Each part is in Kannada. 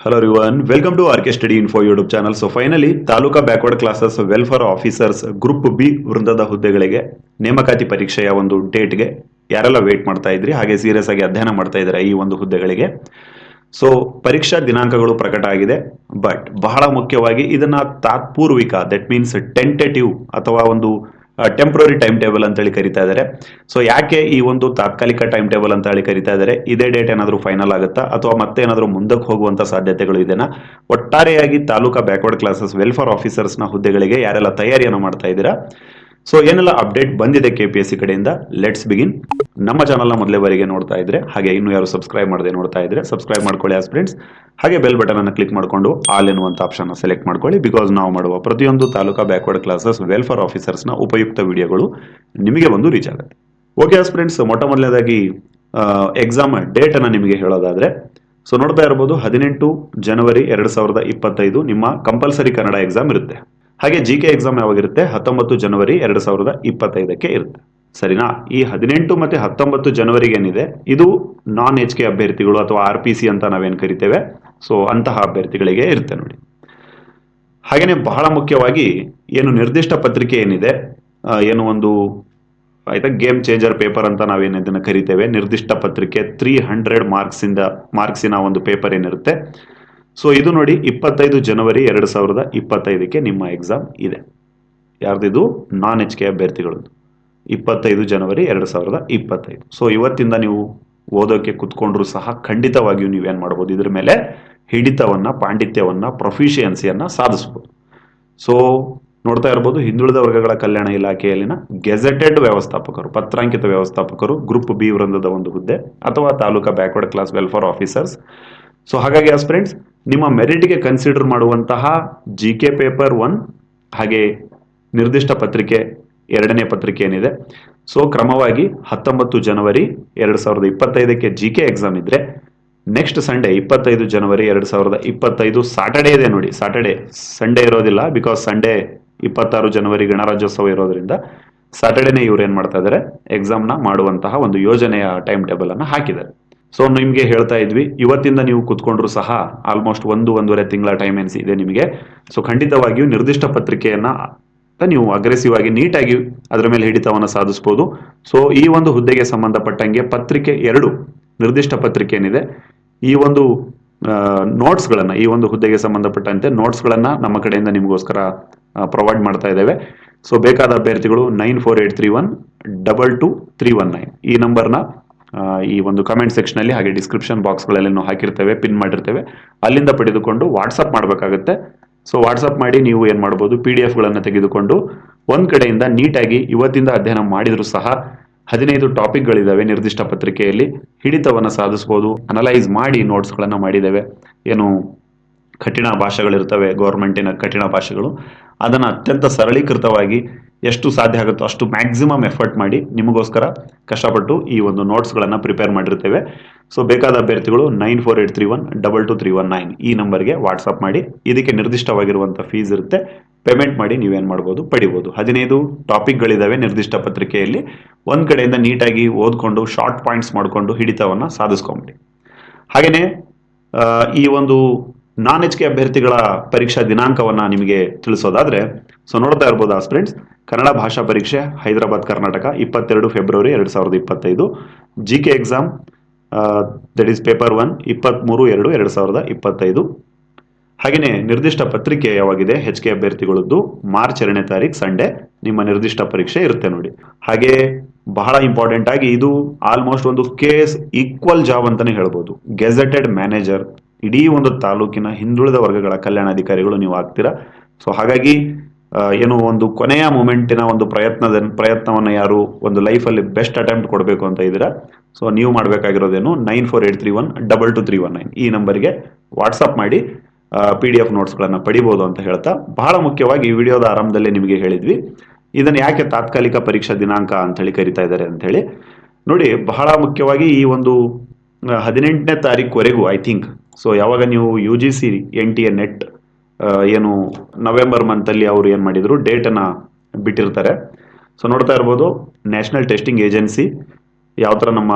Hello ರಿವನ್ welcome to R K study info YouTube channel so finally taluka backward classes welfare officers group B ವೃಂದದ ಹುದ್ದೆಗಳಿಗೆ ನೇಮಕಾತಿ ಪರೀಕ್ಷೆಯ ಒಂದು ಡೇಟ್ಗೆ ಯಾರೆಲ್ಲ ವೇಟ್ ಮಾಡ್ತಾ ಇದ್ರಿ, ಹಾಗೆ ಸೀರಿಯಸ್ ಆಗಿ ಅಧ್ಯಯನ ಮಾಡ್ತಾ ಇದ್ದಾರೆ ಈ ಒಂದು ಹುದ್ದೆಗಳಿಗೆ. ಸೊ ಪರೀಕ್ಷಾ ದಿನಾಂಕಗಳು ಪ್ರಕಟ ಆಗಿದೆ ಬಟ್ ಬಹಳ ಮುಖ್ಯವಾಗಿ ಇದನ್ನ ತಾತ್ಪೂರ್ವಿಕ ದಟ್ ಮೀನ್ಸ್ ಟೆಂಟೇಟಿವ್ ಅಥವಾ ಒಂದು ಟೆಂಪ್ರರಿ ಟೈಮ್ ಟೇಬಲ್ ಅಂತೇಳಿ ಕರಿತಾ ಇದ್ದಾರೆ ಸೊ ಯಾಕೆ ಈ ಒಂದು ತಾತ್ಕಾಲಿಕ ಟೈಮ್ ಟೇಬಲ್ ಅಂತ ಹೇಳಿ ಕರಿತಾ ಇದ್ದಾರೆ ಇದೇ ಡೇಟ್ ಏನಾದರೂ ಫೈನಲ್ ಆಗುತ್ತಾ? ಅಥವಾ ಮತ್ತೆ ಏನಾದರೂ ಮುಂದಕ್ಕೆ ಹೋಗುವಂತ ಸಾಧ್ಯತೆಗಳು ಇದೆನಾ? ಒಟ್ಟಾರೆಯಾಗಿ ತಾಲೂಕಾ ಬ್ಯಾಕ್ವರ್ಡ್ ಕ್ಲಾಸಸ್ ವೆಲ್ಫೇರ್ ಆಫೀಸರ್ಸ್ನ ಹುದ್ದೆಗಳಿಗೆ ಯಾರೆಲ್ಲ ತಯಾರಿಯನ್ನು ಮಾಡ್ತಾ ಇದ್ದೀರಾ? ಸೊ ಏನೆಲ್ಲ ಅಪ್ಡೇಟ್ ಬಂದಿದೆ ಕೆ ಪಿ ಸಿ ಕಡೆಯಿಂದ? ಲೆಟ್ಸ್ ಬಿಗಿನ್ ನಮ್ಮ ಚಾನಲ್ನ ಬಾರಿಗೆ ನೋಡ್ತಾ ಇದ್ರೆ, ಹಾಗೆ ಇನ್ನು ಯಾರು ಸಬ್ಸ್ಕ್ರೈಬ್ ಮಾಡದೆ ನೋಡ್ತಾ ಇದ್ರೆ ಸಬ್ಸ್ಕ್ರೈಬ್ ಮಾಡ್ಕೊಳ್ಳಿ ಆಸ್ ಫ್ರೆಂಡ್ಸ್ ಹಾಗೆ ಬೆಲ್ ಬಟನ್ ಅನ್ನು ಕ್ಲಿಕ್ ಮಾಡಿಕೊಂಡು ಆಲ್ ಎನ್ನುವಂತ ಆಪ್ಷನ್ ಸೆಲೆಕ್ಟ್ ಮಾಡ್ಕೊಳ್ಳಿ ಬಿಕಾಸ್ ನಾವು ಮಾಡುವ ಪ್ರತಿಯೊಂದು ತಾಲೂಕಾ ಬ್ಯಾಕ್ವರ್ಡ್ ಕ್ಲಾಸಸ್ ವೆಲ್ಫೇರ್ ಆಫೀಸರ್ಸ್ನ ಉಪಯುಕ್ತ ವಿಡಿಯೋಗಳು ನಿಮಗೆ ಬಂದು ರೀಚ್ ಆಗುತ್ತೆ. ಓಕೆ ಆಸ್ ಫ್ರೆಂಡ್ಸ್ ಮೊಟ್ಟ ಮೊದಲನೇದಾಗಿ ಎಕ್ಸಾಮ್ ಡೇಟ್ ಅನ್ನ ನಿಮಗೆ ಹೇಳೋದಾದ್ರೆ ಸೊ ನೋಡ್ತಾ ಇರಬಹುದು ಹದಿನೆಂಟು ಜನವರಿ ಎರಡ್ ಸಾವಿರದ ಇಪ್ಪತ್ತೈದು, ನಿಮ್ಮ ಕಂಪಲ್ಸರಿ ಕನ್ನಡ ಎಕ್ಸಾಮ್ ಇರುತ್ತೆ. ಹಾಗೆ ಜಿ ಕೆ ಎಕ್ಸಾಮ್ ಯಾವಾಗಿರುತ್ತೆ? ಹತ್ತೊಂಬತ್ತು ಜನವರಿ ಎರಡ್ ಸಾವಿರದ ಇಪ್ಪತ್ತೈದಕ್ಕೆ ಇರುತ್ತೆ. ಸರಿನಾ? ಈ ಹದಿನೆಂಟು ಮತ್ತೆ ಹತ್ತೊಂಬತ್ತು ಜನವರಿಗೆ ಏನಿದೆ? ಇದು ನಾನ್ ಎಚ್ ಕೆ ಅಭ್ಯರ್ಥಿಗಳು ಅಥವಾ ಆರ್ ಪಿ ಸಿ ಅಂತ ನಾವೇನ್ ಕರಿತೇವೆ? ಸೊ ಅಂತಹ ಅಭ್ಯರ್ಥಿಗಳಿಗೆ ಇರುತ್ತೆ ನೋಡಿ. ಹಾಗೆಯೇ ಬಹಳ ಮುಖ್ಯವಾಗಿ ಏನು ನಿರ್ದಿಷ್ಟ ಪತ್ರಿಕೆ ಏನಿದೆ? ಏನು ಒಂದು, ಆಯ್ತಾ ಗೇಮ್ ಚೇಂಜರ್ ಪೇಪರ್ ಅಂತ ನಾವೇನು ಇದನ್ನು ಕರಿತೇವೆ? ನಿರ್ದಿಷ್ಟ ಪತ್ರಿಕೆ ತ್ರೀ ಹಂಡ್ರೆಡ್ ಮಾರ್ಕ್ಸ್ ಇಂದ ಮಾರ್ಕ್ಸಿನ ಒಂದು ಪೇಪರ್ ಏನಿರುತ್ತೆ? ಸೊ ಇದು ನೋಡಿ ಇಪ್ಪತ್ತೈದು ಜನವರಿ ಎರಡು ಸಾವಿರದ ಇಪ್ಪತ್ತೈದಕ್ಕೆ ನಿಮ್ಮ ಎಕ್ಸಾಮ್ ಇದೆ. ಯಾರ್ದಿದು? ನಾನ್ ಎಚ್ ಕೆ ಅಭ್ಯರ್ಥಿಗಳದ್ದು. ಇಪ್ಪತ್ತೈದು ಜನವರಿ ಎರಡು ಸಾವಿರದ ಇಪ್ಪತ್ತೈದು. ಸೊ ಇವತ್ತಿಂದ ನೀವು ಓದೋಕೆ ಕುತ್ಕೊಂಡ್ರು ಸಹ ಖಂಡಿತವಾಗಿಯೂ ನೀವೇನ್ ಮಾಡ್ಬೋದು? ಇದ್ರ ಮೇಲೆ ಹಿಡಿತವನ್ನ, ಪಾಂಡಿತ್ಯವನ್ನ ಪ್ರೊಫಿಷಿಯನ್ಸಿಯನ್ನ ಸಾಧಿಸ್ಬೋದು. ಸೊ ನೋಡ್ತಾ ಇರ್ಬೋದು, ಹಿಂದುಳಿದ ವರ್ಗಗಳ ಕಲ್ಯಾಣ ಇಲಾಖೆಯಲ್ಲಿನ ಗೆಜೆಟೆಡ್ ವ್ಯವಸ್ಥಾಪಕರು, ಪತ್ರಾಂಕಿತ ವ್ಯವಸ್ಥಾಪಕರು ಗ್ರೂಪ್ ಬಿ ವೃಂದದ ಒಂದು ಹುದ್ದೆ, ಅಥವಾ taluka backward class welfare officers so ಹಾಗಾಗಿ ಆಸ್ ಫ್ರೆಂಡ್ಸ್ ನಿಮ್ಮ ಮೆರಿಟ್ಗೆ ಕನ್ಸಿಡರ್ ಮಾಡುವಂತಹ ಜಿ ಕೆ ಪೇಪರ್ ಒನ್ ಹಾಗೆ ನಿರ್ದಿಷ್ಟ ಪತ್ರಿಕೆ, ಎರಡನೇ ಪತ್ರಿಕೆ ಏನಿದೆ. ಸೊ ಕ್ರಮವಾಗಿ ಹತ್ತೊಂಬತ್ತು ಜನವರಿ ಎರಡು ಸಾವಿರದ ಇಪ್ಪತ್ತೈದಕ್ಕೆ ಜಿ ಕೆ ಎಕ್ಸಾಮ್ ಇದ್ರೆ ನೆಕ್ಸ್ಟ್ ಸಂಡೇ ಇಪ್ಪತ್ತೈದು ಜನವರಿ ಎರಡು ಸಾವಿರದ ಇಪ್ಪತ್ತೈದು ಸಾಟರ್ಡೇ ಇದೆ ನೋಡಿ. ಸಾಟರ್ಡೇ ಸಂಡೇ ಇರೋದಿಲ್ಲ ಬಿಕಾಸ್ ಸಂಡೇ ಇಪ್ಪತ್ತಾರು ಜನವರಿ ಗಣರಾಜ್ಯೋತ್ಸವ ಇರೋದ್ರಿಂದ ಸಾಟರ್ಡೇನೆ ಇವ್ರು ಏನ್ ಮಾಡ್ತಾ ಇದ್ದಾರೆ ಎಕ್ಸಾಮ್ನ ಮಾಡುವಂತಹ ಒಂದು ಯೋಜನೆಯ ಟೈಮ್ ಟೇಬಲ್ ಅನ್ನು ಹಾಕಿದ್ದಾರೆ. ಸೊ ನಿಮ್ಗೆ ಹೇಳ್ತಾ ಇದ್ವಿ, ಇವತ್ತಿಂದ ನೀವು ಕುತ್ಕೊಂಡ್ರು ಸಹ ಆಲ್ಮೋಸ್ಟ್ ಒಂದು, ಒಂದೂವರೆ ತಿಂಗಳ ಟೈಮ್ ಎನ್ಸಿ ಇದೆ ನಿಮಗೆ. ಸೊ ಖಂಡಿತವಾಗಿಯೂ ನಿರ್ದಿಷ್ಟ ಪತ್ರಿಕೆಯನ್ನ ನೀವು ಅಗ್ರೆಸಿವ್ ಆಗಿ ನೀಟಾಗಿ ಅದರ ಮೇಲೆ ಹಿಡಿತವನ್ನ ಸಾಧಿಸಬಹುದು ಸೊ ಈ ಒಂದು ಹುದ್ದೆಗೆ ಸಂಬಂಧಪಟ್ಟಂಗೆ ಪತ್ರಿಕೆ ಎರಡು, ನಿರ್ದಿಷ್ಟ ಪತ್ರಿಕೆ ಏನಿದೆ, ಈ ಒಂದು ನೋಟ್ಸ್ಗಳನ್ನ ಈ ಒಂದು ಹುದ್ದೆಗೆ ಸಂಬಂಧಪಟ್ಟಂತೆ ನೋಟ್ಸ್ಗಳನ್ನ ನಮ್ಮ ಕಡೆಯಿಂದ ನಿಮಗೋಸ್ಕರ ಪ್ರೊವೈಡ್ ಮಾಡ್ತಾ ಇದ್ದೇವೆ. ಸೊ ಬೇಕಾದ ಅಭ್ಯರ್ಥಿಗಳು nine four eight three one, double two three one nine. ಈ ನಂಬರ್ನ ಈ ಒಂದು ಕಮೆಂಟ್ ಸೆಕ್ಷನ್ ಅಲ್ಲಿ ಹಾಗೆ ಡಿಸ್ಕ್ರಿಪ್ಷನ್ ಬಾಕ್ಸ್ಗಳಲ್ಲಿ ನಾವು ಹಾಕಿರ್ತೇವೆ ಪಿನ್ ಮಾಡಿರ್ತೇವೆ. ಅಲ್ಲಿಂದ ಪಡೆದುಕೊಂಡು ವಾಟ್ಸಪ್ ಮಾಡಬೇಕಾಗುತ್ತೆ. ಸೊ ವಾಟ್ಸಪ್ ಮಾಡಿ ನೀವು ಏನ್ ಮಾಡ್ಬೋದು ಪಿ ಡಿ ಎಫ್ಗಳನ್ನು ತೆಗೆದುಕೊಂಡು ಒಂದ್ ಕಡೆಯಿಂದ ನೀಟಾಗಿ ಇವತ್ತಿಂದ ಅಧ್ಯಯನ ಮಾಡಿದ್ರು ಸಹ ಹದಿನೈದು ಟಾಪಿಕ್ಗಳಿದ್ದಾವೆ ನಿರ್ದಿಷ್ಟ ಪತ್ರಿಕೆಯಲ್ಲಿ. ಹಿಡಿತವನ್ನ ಸಾಧಿಸಬಹುದು ಅನಲೈಸ್ ಮಾಡಿ ನೋಟ್ಸ್ಗಳನ್ನು ಮಾಡಿದ್ದೇವೆ. ಏನು ಕಠಿಣ ಭಾಷೆಗಳಿರ್ತವೆ ಗೌರ್ಮೆಂಟಿನ ಕಠಿಣ ಭಾಷೆಗಳು. ಅದನ್ನು ಅತ್ಯಂತ ಸರಳೀಕೃತವಾಗಿ ಎಷ್ಟು ಸಾಧ್ಯ ಆಗುತ್ತೋ ಅಷ್ಟು ಮ್ಯಾಕ್ಸಿಮಮ್ ಎಫರ್ಟ್ ಮಾಡಿ ನಿಮಗೋಸ್ಕರ ಕಷ್ಟಪಟ್ಟು ಈ ಒಂದು ನೋಟ್ಸ್ಗಳನ್ನು ಪ್ರಿಪೇರ್ ಮಾಡಿರ್ತೇವೆ. ಸೊ ಬೇಕಾದ ಅಭ್ಯರ್ಥಿಗಳು nine four eight three one double two three one nine ಈ ನಂಬರ್ಗೆ ವಾಟ್ಸಪ್ ಮಾಡಿ. ಇದಕ್ಕೆ ನಿರ್ದಿಷ್ಟವಾಗಿರುವಂಥ ಫೀಸ್ ಇರುತ್ತೆ. ಪೇಮೆಂಟ್ ಮಾಡಿ ನೀವೇನು ಮಾಡ್ಬೋದು? ಪಡಿಬೋದು. ಹದಿನೈದು ಟಾಪಿಕ್ಗಳಿದ್ದಾವೆ ನಿರ್ದಿಷ್ಟ ಪತ್ರಿಕೆಯಲ್ಲಿ. ಒಂದು ಕಡೆಯಿಂದ ನೀಟಾಗಿ ಓದ್ಕೊಂಡು ಶಾರ್ಟ್ ಪಾಯಿಂಟ್ಸ್ ಮಾಡಿಕೊಂಡು ಹಿಡಿತವನ್ನು ಸಾಧಿಸ್ಕೊಂಬಿಡಿ. ಹಾಗೆಯೇ ಈ ಒಂದು ನಾನ್ ಎಚ್ ಕೆ ಅಭ್ಯರ್ಥಿಗಳ ಪರೀಕ್ಷಾ ದಿನಾಂಕವನ್ನ ನಿಮಗೆ ತಿಳಿಸೋದಾದ್ರೆ ಸೊ ನೋಡ್ತಾ ಇರ್ಬೋದು ಫ್ರೆಂಡ್ಸ್ ಕನ್ನಡ ಭಾಷಾ ಪರೀಕ್ಷೆ, ಹೈದರಾಬಾದ್, ಕರ್ನಾಟಕ, ಇಪ್ಪತ್ತೆರಡು ಫೆಬ್ರವರಿ ಎರಡು ಸಾವಿರದ ಇಪ್ಪತ್ತೈದು. G K exam that is paper one ಇಪ್ಪತ್ತ್ಮೂರು ಎರಡು ಎರಡು ಸಾವಿರದ ಇಪ್ಪತ್ತೈದು. ಹಾಗೆಯೇ ನಿರ್ದಿಷ್ಟ ಪತ್ರಿಕೆ ಯಾವಾಗಿದೆ? ಎಚ್ ಕೆ ಅಭ್ಯರ್ಥಿಗಳದ್ದು ಮಾರ್ಚ್ ಎರಡನೇ ತಾರೀಕು ಸಂಡೇ. ನಿಮ್ಮ ನಿರ್ದಿಷ್ಟ ಪರೀಕ್ಷೆ ಇರುತ್ತೆ ನೋಡಿ. ಹಾಗೆ ಬಹಳ ಇಂಪಾರ್ಟೆಂಟ್ ಆಗಿ ಇದು ಆಲ್ಮೋಸ್ಟ್ ಒಂದು ಕೇಸ್ ಈಕ್ವಲ್ ಜಾಬ್ ಅಂತಾನೆ ಹೇಳ್ಬೋದು. ಗೆಜೆಟೆಡ್ ಮ್ಯಾನೇಜರ್ ಇಡೀ ಒಂದು ತಾಲೂಕಿನ ಹಿಂದುಳಿದ ವರ್ಗಗಳ ಕಲ್ಯಾಣಾಧಿಕಾರಿಗಳು ನೀವು ಆಗ್ತೀರಾ? ಸೊ ಹಾಗಾಗಿ ಏನು ಒಂದು ಕೊನೆಯ ಮೂಮೆಂಟಿನ ಒಂದು ಪ್ರಯತ್ನದ, ಪ್ರಯತ್ನವನ್ನು ಯಾರು ಒಂದು ಲೈಫಲ್ಲಿ ಬೆಸ್ಟ್ ಅಟೆಂಪ್ಟ್ ಕೊಡಬೇಕು ಅಂತ ಇದ್ದೀರಾ? ಸೊ ನೀವು ಮಾಡಬೇಕಾಗಿರೋದೇನು nine four eight three one double two three one nine ಈ ನಂಬರ್ಗೆ ವಾಟ್ಸಪ್ ಮಾಡಿ ಪಿ ಡಿ ಎಫ್ ನೋಟ್ಸ್ಗಳನ್ನು ಪಡಿಬೋದು ಅಂತ ಹೇಳ್ತಾ, ಬಹಳ ಮುಖ್ಯವಾಗಿ ಈ ವಿಡಿಯೋದ ಆರಂಭದಲ್ಲೇ ನಿಮಗೆ ಹೇಳಿದ್ವಿ. ಇದನ್ನು ಯಾಕೆ ತಾತ್ಕಾಲಿಕ ಪರೀಕ್ಷಾ ದಿನಾಂಕ ಅಂತ ಹೇಳಿ ಕರಿತಾ ಇದ್ದಾರೆ ಅಂತ ಹೇಳಿ ನೋಡಿ, ಬಹಳ ಮುಖ್ಯವಾಗಿ ಈ ಒಂದು ಹದಿನೆಂಟನೇ ತಾರೀಕುವರೆಗೂ ಐ ಥಿಂಕ್ ಸೊ ಯಾವಾಗ ನೀವು U G C N T A net ಏನು ನವೆಂಬರ್ ಮಂತಲ್ಲಿ ಅವರು ಏನು ಮಾಡಿದ್ರು ಡೇಟನ್ನು ಬಿಟ್ಟಿರ್ತಾರೆ. ಸೊ ನೋಡ್ತಾ ಇರ್ಬೋದು ನ್ಯಾಷನಲ್ ಟೆಸ್ಟಿಂಗ್ ಏಜೆನ್ಸಿ ಯಾವ ಥರ ನಮ್ಮ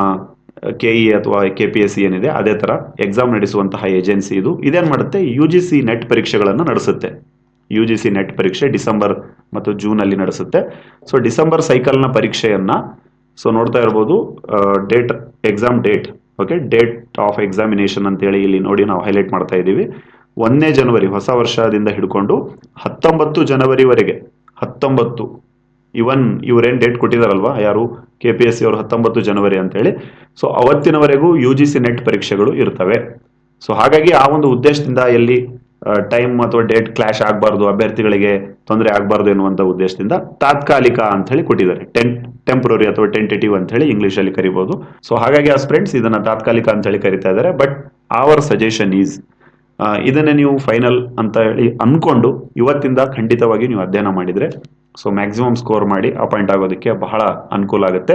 ಕೆ ಇ ಅಥವಾ ಕೆ ಪಿ ಎಸ್ ಸಿ ಏನಿದೆ, ಅದೇ ಥರ ಎಕ್ಸಾಮ್ ನಡೆಸುವಂತಹ ಏಜೆನ್ಸಿ ಇದು. ಇದೇನು ಮಾಡುತ್ತೆ? ಯು ಜಿ ಸಿ ನೆಟ್ ಪರೀಕ್ಷೆಗಳನ್ನು ನಡೆಸುತ್ತೆ. ಯು ಜಿ ಸಿ ನೆಟ್ ಪರೀಕ್ಷೆ ಡಿಸೆಂಬರ್ ಮತ್ತು ಜೂನಲ್ಲಿ ನಡೆಸುತ್ತೆ. ಸೊ ಡಿಸೆಂಬರ್ ಸೈಕಲ್ನ ಪರೀಕ್ಷೆಯನ್ನು ಸೊ ನೋಡ್ತಾ ಇರ್ಬೋದು date exam date okay date of examination ಅಂತೇಳಿ ಇಲ್ಲಿ ನೋಡಿ ನಾವು ಹೈಲೈಟ್ ಮಾಡ್ತಾ ಇದ್ದೀವಿ. ಒಂದನೇ ಜನವರಿ, ಹೊಸ ವರ್ಷದಿಂದ ಹಿಡ್ಕೊಂಡು ಹತ್ತೊಂಬತ್ತು ಜನವರಿವರೆಗೆ ಹತ್ತೊಂಬತ್ತು. ಇವನ್ ಇವರೇನು ಡೇಟ್ ಕೊಟ್ಟಿದಾರಲ್ವಾ? ಯಾರು? ಕೆ ಪಿ ಎಸ್ ಸಿ ಅವರು ಹತ್ತೊಂಬತ್ತು ಜನವರಿ ಅಂತೇಳಿ. ಸೊ ಅವತ್ತಿನವರೆಗೂ ಯು ಜಿ ಸಿ ನೆಟ್ ಪರೀಕ್ಷೆಗಳು ಇರ್ತವೆ. ಸೊ ಹಾಗಾಗಿ ಆ ಒಂದು ಉದ್ದೇಶದಿಂದ ಎಲ್ಲಿ ಟೈಮ್ ಅಥವಾ ಡೇಟ್ ಕ್ಲಾಶ್ ಆಗಬಾರ್ದು, ಅಭ್ಯರ್ಥಿಗಳಿಗೆ ತೊಂದರೆ ಆಗಬಾರ್ದು ಎನ್ನುವಂಥ ಉದ್ದೇಶದಿಂದ ತಾತ್ಕಾಲಿಕ ಅಂತ ಹೇಳಿ ಕೊಟ್ಟಿದ್ದಾರೆ. ಟೆನ್ ಟೆಂಪ್ರರಿ ಅಥವಾ ಟೆಂಟೇಟಿವ್ ಅಂತ ಹೇಳಿ ಇಂಗ್ಲಿಷ್ ಅಲ್ಲಿ ಕರಿಬಹುದು ಸೊ ಹಾಗಾಗಿ ಆ ಫ್ರೆಂಡ್ಸ್ ಇದನ್ನ ತಾತ್ಕಾಲಿಕ ಅಂತ ಹೇಳಿ ಕರಿತಾ ಇದ್ದಾರೆ. ಬಟ್ ಅವರ್ ಸಜೆಷನ್ ಈಸ್ ಇದನ್ನೇ ನೀವು ಫೈನಲ್ ಅಂತ ಹೇಳಿ ಅನ್ಕೊಂಡು ಇವತ್ತಿಂದ ಖಂಡಿತವಾಗಿ ನೀವು ಅಧ್ಯಯನ ಮಾಡಿದ್ರೆ ಸೊ ಮ್ಯಾಕ್ಸಿಮಮ್ ಸ್ಕೋರ್ ಮಾಡಿ ಅಪಾಯಿಂಟ್ ಆಗೋದಕ್ಕೆ ಬಹಳ ಅನುಕೂಲ ಆಗುತ್ತೆ.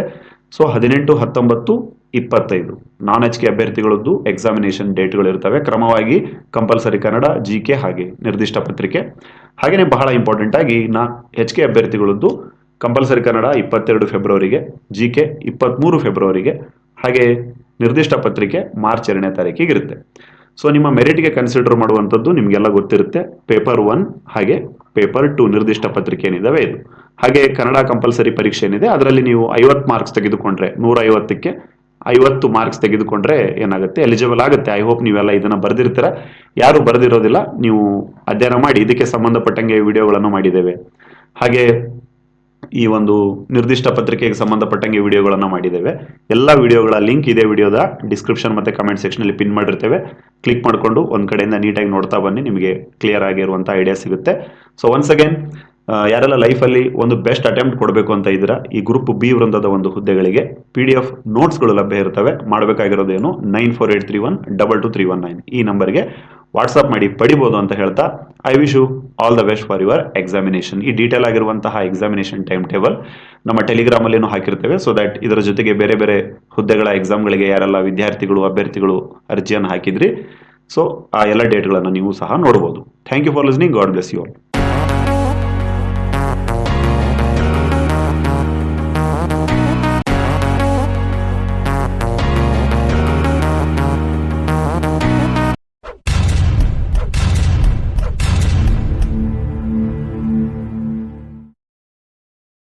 ಸೊ ಹದಿನೆಂಟು, ಹತ್ತೊಂಬತ್ತು ಇಪ್ಪತ್ತೈದು. ನಾನ್ ಎಚ್ ಕೆ ಅಭ್ಯರ್ಥಿಗಳದ್ದು ಎಕ್ಸಾಮಿನೇಷನ್ ಡೇಟ್ಗಳು ಇರ್ತವೆ ಕ್ರಮವಾಗಿ ಕಂಪಲ್ಸರಿ ಕನ್ನಡ ಜಿ ಕೆ ಹಾಗೆ ನಿರ್ದಿಷ್ಟ ಪತ್ರಿಕೆ. ಹಾಗೆಯೇ ಬಹಳ ಇಂಪಾರ್ಟೆಂಟ್ ಆಗಿ ನಾ ಎಚ್ ಕೆ ಅಭ್ಯರ್ಥಿಗಳದ್ದು ಕಂಪಲ್ಸರಿ ಕನ್ನಡ ಇಪ್ಪತ್ತೆರಡು ಫೆಬ್ರವರಿಗೆ ಜಿ ಕೆ ಇಪ್ಪತ್ತ್ಮೂರು ಫೆಬ್ರವರಿಗೆ ಹಾಗೆ ನಿರ್ದಿಷ್ಟ ಪತ್ರಿಕೆ ಮಾರ್ಚ್ ಎರಡನೇ ತಾರೀಕಿಗೆ ಇರುತ್ತೆ. ಸೊ ನಿಮ್ಮ ಮೆರಿಟ್ಗೆ ಕನ್ಸಿಡರ್ ಮಾಡುವಂಥದ್ದು ನಿಮಗೆಲ್ಲ ಗೊತ್ತಿರುತ್ತೆ. ಪೇಪರ್ ಒನ್ ಹಾಗೆ ಪೇಪರ್ ಟು ನಿರ್ದಿಷ್ಟ ಪತ್ರಿಕೆ ಏನಿದಾವೆ ಇದು. ಹಾಗೆ ಕನ್ನಡ ಕಂಪಲ್ಸರಿ ಪರೀಕ್ಷೆ ಏನಿದೆ, ಅದರಲ್ಲಿ ನೀವು ಐವತ್ತು ಮಾರ್ಕ್ಸ್ ತೆಗೆದುಕೊಂಡ್ರೆ ನೂರ ಐವತ್ತಕ್ಕೆ ಐವತ್ತು ಮಾರ್ಕ್ಸ್ ತೆಗೆದುಕೊಂಡ್ರೆ ಏನಾಗುತ್ತೆ? ಎಲಿಜಿಬಲ್ ಆಗುತ್ತೆ. ಐ ಹೋಪ್ ನೀವೆಲ್ಲ ಇದನ್ನ ಬರೆದಿರ್ತೀರ. ಯಾರು ಬರೆದಿರೋದಿಲ್ಲ, ನೀವು ಅಧ್ಯಯನ ಮಾಡಿ, ಇದಕ್ಕೆ ಸಂಬಂಧಪಟ್ಟಂಗೆ ವಿಡಿಯೋಗಳನ್ನು ಮಾಡಿದ್ದೇವೆ. ಹಾಗೆ ಈ ಒಂದು ನಿರ್ದಿಷ್ಟ ಪತ್ರಿಕೆಗೆ ಸಂಬಂಧಪಟ್ಟಂಗೆ ವಿಡಿಯೋಗಳನ್ನು ಮಾಡಿದ್ದೇವೆ. ಎಲ್ಲ ವಿಡಿಯೋಗಳ ಲಿಂಕ್ ಇದೆ ವಿಡಿಯೋದ ಡಿಸ್ಕ್ರಿಪ್ಷನ್ ಮತ್ತೆ ಕಮೆಂಟ್ ಸೆಕ್ಷನ್ ಅಲ್ಲಿ ಪಿನ್ ಮಾಡಿರ್ತೇವೆ. ಕ್ಲಿಕ್ ಮಾಡಿಕೊಂಡು ಒಂದು ಕಡೆಯಿಂದ ನೀಟಾಗಿ ನೋಡ್ತಾ ಬನ್ನಿ, ನಿಮಗೆ ಕ್ಲಿಯರ್ ಆಗಿರುವಂಥ ಐಡಿಯಾ ಸಿಗುತ್ತೆ. ಸೊ ಒನ್ಸ್ ಅಗೇನ್ ಯಾರೆಲ್ಲ ಲೈಫಲ್ಲಿ ಒಂದು ಬೆಸ್ಟ್ ಅಟೆಂಪ್ಟ್ ಕೊಡಬೇಕು ಅಂತ ಇದ್ದೀರಾ, ಈ ಗ್ರೂಪ್ ಬಿ ವೃಂದದ ಒಂದು ಹುದ್ದೆಗಳಿಗೆ ಪಿ ಡಿ ಎಫ್ ನೋಟ್ಸ್ಗಳು ಲಭ್ಯ ಇರ್ತವೆ ಮಾಡಬೇಕಾಗಿರೋದೇನು nine four eight three one double two three one nine ಈ ನಂಬರ್ಗೆ ವಾಟ್ಸಪ್ ಮಾಡಿ ಪಡಿಬೋದು ಅಂತ ಹೇಳ್ತಾ I wish you all the best for your examination ಈ ಡೀಟೇಲ್ ಆಗಿರುವಂತಹ ಎಕ್ಸಾಮಿನೇಷನ್ ಟೈಮ್ ಟೇಬಲ್ ನಮ್ಮ ಟೆಲಿಗ್ರಾಮ್ ಅಲ್ಲಿ ಹಾಕಿರ್ತೇವೆ. ಸೊ ದಟ್ ಇದರ ಜೊತೆಗೆ ಬೇರೆ ಬೇರೆ ಹುದ್ದೆಗಳ ಎಕ್ಸಾಮ್ಗಳಿಗೆ ಯಾರೆಲ್ಲ ವಿದ್ಯಾರ್ಥಿಗಳು, ಅಭ್ಯರ್ಥಿಗಳು ಅರ್ಜಿಯನ್ನು ಹಾಕಿದ್ರಿ. ಸೊ ಆ ಎಲ್ಲ ಡೇಟ್ಗಳನ್ನು ನೀವು ಸಹ ನೋಡಬಹುದು thank you for listening God bless you all